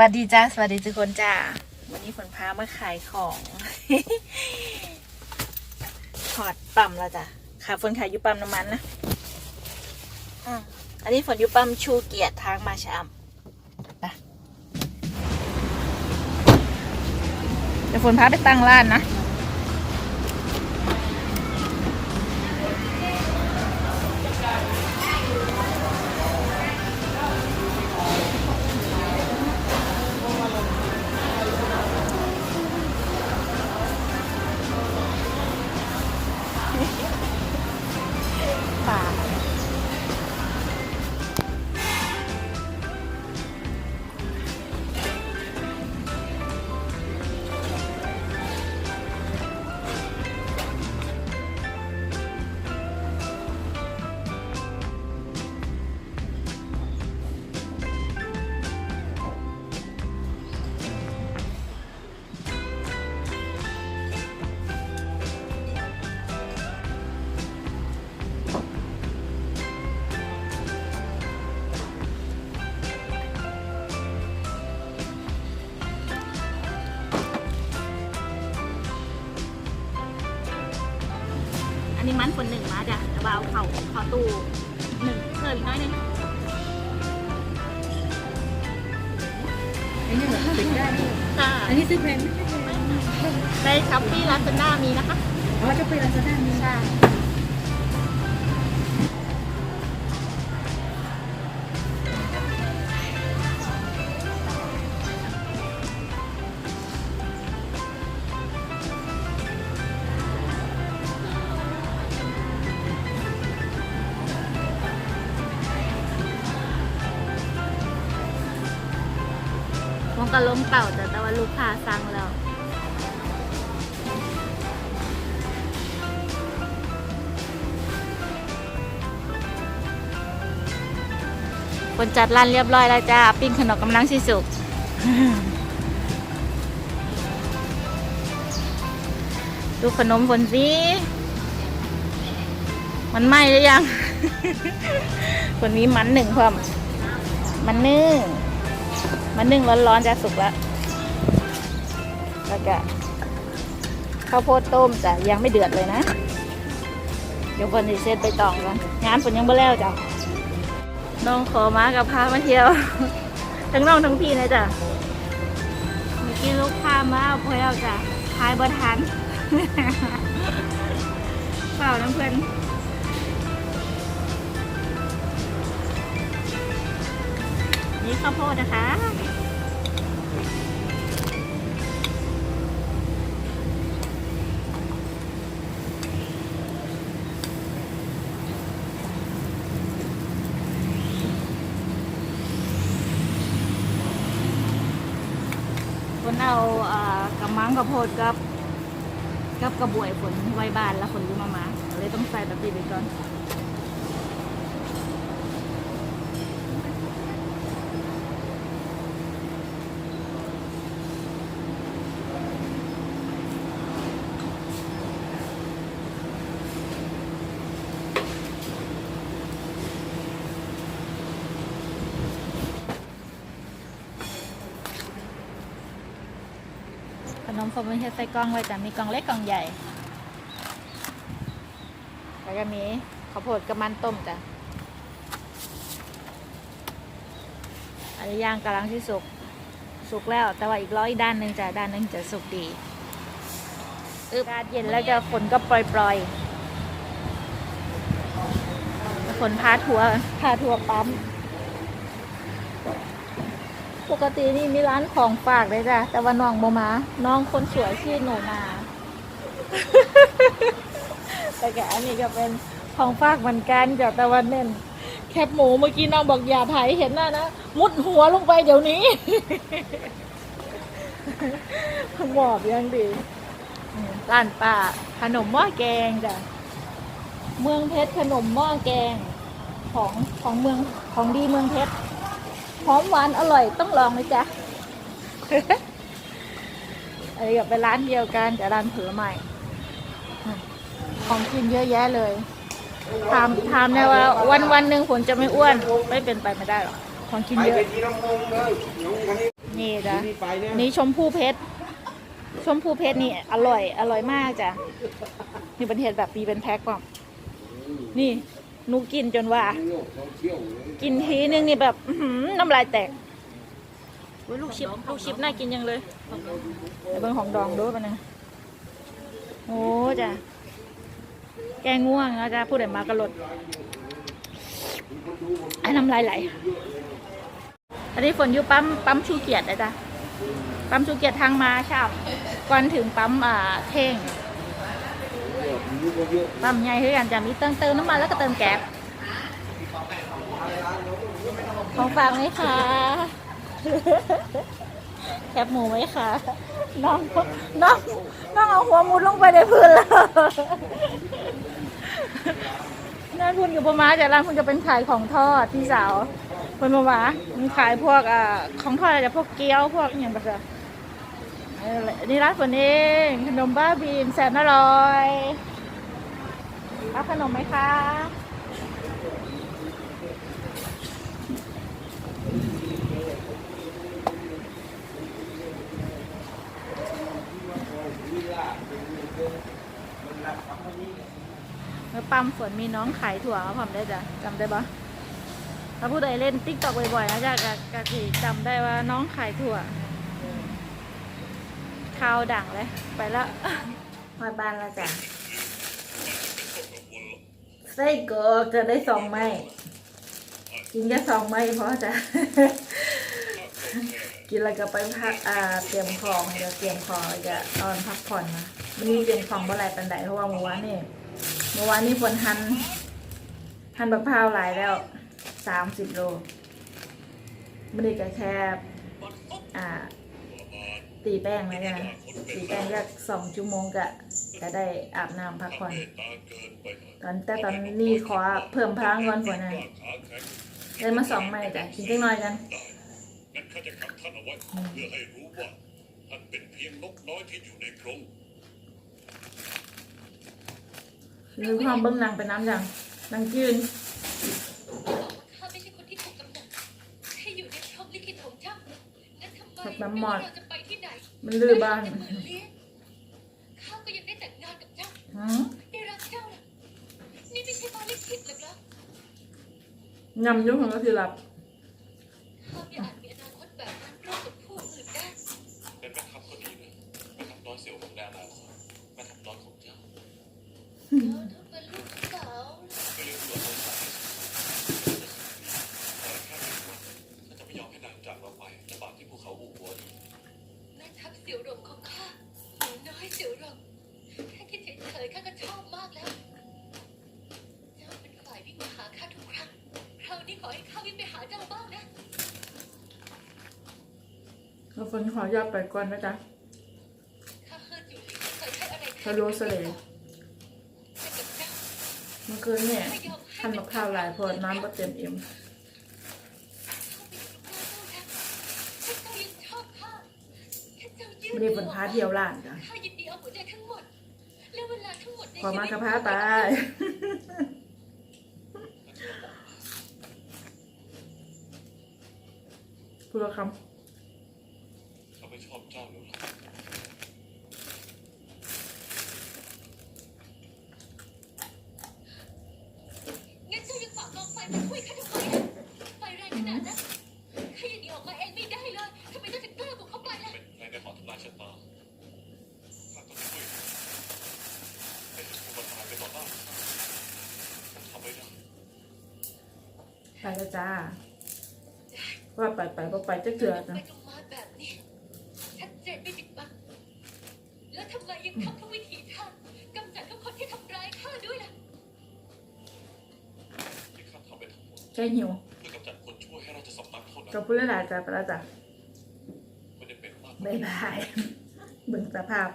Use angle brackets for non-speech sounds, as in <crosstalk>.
วัสดีจ้าสวัสดีทุกคนจ้าวันนี้ฝนพามาขายของถอดปั๊มแล้วจ้ะค่ะฝนขายอยู่ปั๊มน้ำมันนะอืมอันนี้ฝนอยู่ปั๊มชูเกียรติทางมาชามไปเดี๋ยวฝนพาไปตั้งร้านนะ happening. <laughs> นนี้มันฝนหนึ่งมาจ้ะแต่ว่าเอาเข่าเข่าตู้หนึ่งเพิ่มอีกน้อยหนึงอันนี้เหรอติดได้ด้วยค่ะอันนี้ซื้อแพงไหมในช้อปปี้ลาซาด้ามีนะคะ อ๋อจะไปลาซาด้ามีใช่ กระล้มเก่าแต่แต่ว่าลูกค้าสั่งแล้วคนจัดร้านเรียบร้อยแล้วจ้า ปิ้งขนมกำลังสิสุกดูขนมฝนสิ มันไหม้หรือยัง คนนี้มันหนึ่งพร้อมมันนึ่ง มันนึ่งร้อนๆจะสุกแล้วแล้วก็ข้าวโพดต้มแต่ยังไม่เดือดเลยนะ เดี๋ยวคนจะเซตไปตองกันงานฝนยังไม่แล้วจ้ะน้องขอมากับพามาเที่ยว ทั้งน้องทั้งพี่นะจ๊ะเมื่อกี้ลูกค้ามาเอาพอแล้วจ้ะขายบทันเปล่าน้ำเพื่อน นี่ข้าวโพดนะคะ คนเอาอ่ากระมังกระโพดกับ กับกระบวยฝนไว้บ้านแล้วฝนรู้มามาเลยต้องใส่แบบนี้ไปก่อน ขนมผมไม่ใช่ใส่กล่องไว้แต่มีกล่องเล็กกล่องใหญ่ แล้วก็มีข้าวโพดกับมันต้มจ้ะอันนี้ย่างกำลังที่สุก สุกแล้ว แต่ว่าอีกร้อยด้านหนึ่งจ้ะด้านหนึ่งจะสุกดีอึบอากาศเย็นแล้วก็ฝนก็ปล่อยๆฝนพาทัวร์พาทัวร์ปั๊ม ปกตินี่มีร้านของฝากเลยจ้ะ แต่ว่าน้องโมมา น้องคนสวยชื่อหนูนาแต่แกอันนี้ก็เป็นของฝากเหมือนกันจ้ะแต่ว่าเน้นแคบหมูเมื่อกี้น้องบอกอย่าถ่ายเห็นหน้านะ มุดหัวลงไปเดี๋ยวนี้ หมอบยังดีร้านป้าขนมหม้อแกงจ้ะ เมืองเพชรขนมหม้อแกงของของเมืองของดีเมืองเพชร หอมหวานอร่อยต้องลองเลยจ้ะอันนี้ก็เป็นร้านเดียวกันแต่ร้านผลไม้ของกินเยอะแยะเลยถามถามนะว่า วันวันหนึ่งผลจะไม่อ้วน ไม่เป็นไปไม่ได้หรอกของกินเยอะ นี่จ้ะนี่ไปเนี่ยนี่ชมพู่เพชรชมพู่เพชรนี่อร่อย อร่อยมากจ้ะนี่เป็นเห็ดแบบปีเป็นแพ็คก่อนนี่ หนูกินจนว่า กินทีนึงนี่แบบอื้อหือน้ำลายแตกอุ๊ยลูกชิปลูกชิปน่ากินยังเลยเดี๋ยวเบิ่งของดองด้วยปะนะโอ้จ้ะแกง่วงนะจ๊ะพูดแต่มากระลดไอ้น้ำลายไหลอันนี้ฝนอยู่ปั๊มปั๊มชูเกียรตินะจ๊ะปั๊มชูเกียรติทางมาชามก่อนถึงปั๊มอ่าเท่ง ปั๊มใหญ่คือกันจะมีเติมเติมน้ำมันแล้วก็เติมแก๊สของฝากไหมคะแคบหมูไหมคะน้องน้องน้องเอาหัวมุดลงไปในพื้นแล้วนั่นพุ่นกับพ่อม้าแต่ร้านพุ่นจะเป็นขายของทอดพี่สาวคนพ่อม้ามันขายพวกอ่าของทอดอะไรจะพวกเกี๊ยวพวกอย่างแบบนี้เออนี่ร้านฝนเองขนมบ้าบีนแสนอร่อย รับขนมไหมคะ เมื่อปั๊มฝนมีน้องขายถั่วมาผมได้จ้ะจำได้ปะถ้าผู้ใดเล่นติ๊กตอกบ่อยๆนะจ๊ะกะกะสิจำได้ว่าน้องขายถั่วข้าวดังเลย ไปแล้วมาบ้านแล้วจ้ะ ไส้กรอกจะได้สองไม้กินแค่สองไม้เพราะจะกินแล้วก็ไปพักอ่าเตรียมของเดี๋ยวเตรียมของจะตอนพักผ่อนนะวันนี้เตรียมของเมื่อไรปันไดเพราะว่าเมื่อวานนี่เมื่อวานนี่ฝนหันหันบักพาวหลายแล้วสามสิบโลไม่ได้ก็แค่อ่าตีแป้งแล้วกันตีแป้งก็สองชั่วโมงก็จะได้อาบน้ำพักผ่อนตอนแต่ตอนนี้ขอเพิ่มพลังก่อนฝนนะได้มาสองไม้จ้ะกินจังน้อยกันงั้นข้าจะขังท่านเอาไว้เพื่อให้รู้ว่าท่านเป็นเพียงนกน้อยที่อยู่ในกรงมีความเบิ้งหนังเป็นน้ำจังนังจืนข้าไม่ใช่คนที่ถูกกำเนิดให้อยู่ในพรหมลิขิตของเจ้างั้นทำไมแบบน้ำหมอดเราจะไปที่ไหนมันลือบ้านานกับเจ้าหืมได้รักเจ้าล่ะนี่ไม่ใช่ฟ้าลิขิตหรอกเหรอยำยุ่งของก็คือหลับข้าไม่อาจมีอนาคตแบบนั้นร่วมกับผู้อื่นได้เป็นแม่ทัพก็ดีนะแม่ทัพน้อยเสี่ยวของแดนนาคตแม่ทัพน้อยของเจ้า แล้วถ้าเป็นลูกสาวล่ะ ก็เลี้ยงดูเราสายแต่แค่ไม่ว่าข้าจะไม่ยอมให้นางจากเราไปจะบาดที่ภูเขาอู่หัวอีก แม่ทัพเสี่ยวหลงของข้าหนูน้อยเสี่ยวหลงแค่คิดเฉยๆข้าก็ชอบมากแล้ว เจ้าเป็นฝ่ายวิ่งมาหาข้าทุกครั้ง คราวนี้ขอให้ข้าวิ่งไปหาเจ้าบ้างนะ เราฝนขอยอดไปก่อนนะจ๊ะข้าเฮิร์นอยู่หลิงเคยให้อะไรฮัลโหลเสลยให้กับเจ้าเมื่อคืนเนี่ยทันบักข้าวหลายพอน้ำก็เต็มเอ็มเข้าไปอยู่กับข้าเท่านั้นถ้าเจ้ายังชอบข้าถ้าเจ้ายืไม่ได้ฝนพาเที่ยวร้านจ้ะ ข้า ขอมากระพาไปพูดละคเขาไม่ชอบเจ้าหรือหรองั้นเจ้ายังฝากกองไฟมาช่วยข้าทำไมอะไฟแรงขนาดนั้นข้ายังหนีออกมาเองไม่ได้เลยทำไมเจ้าถึงกล้าบุกเข้าไปล่ะเป็นแรงในหอทำลายชะตาข้าต้องช่วยให้ถึงผู้ประทานไปต่อหน้าผมทำไม่ได้ำ ไปแล้วจ้า ว่าไปไปบ่ไปจะเถื่อไปนะตรงมาแบบนี้ชัดเจนไม่ปิดบังแล้วทำไมยังทำทุกวิธีทางกำจัดทุกคนที่ทำร้ายข้าด้วยล่ะที่ข้าทำไปทั้งหมดใจหิวเพื่อกำจัดคนชั่วให้ราชสำนักเท่านั้นกับพูดหลายๆจ้าไปแล้วจ้ะไม่ได้เป็นมากบ๊ายบายเบิ่งสภาพ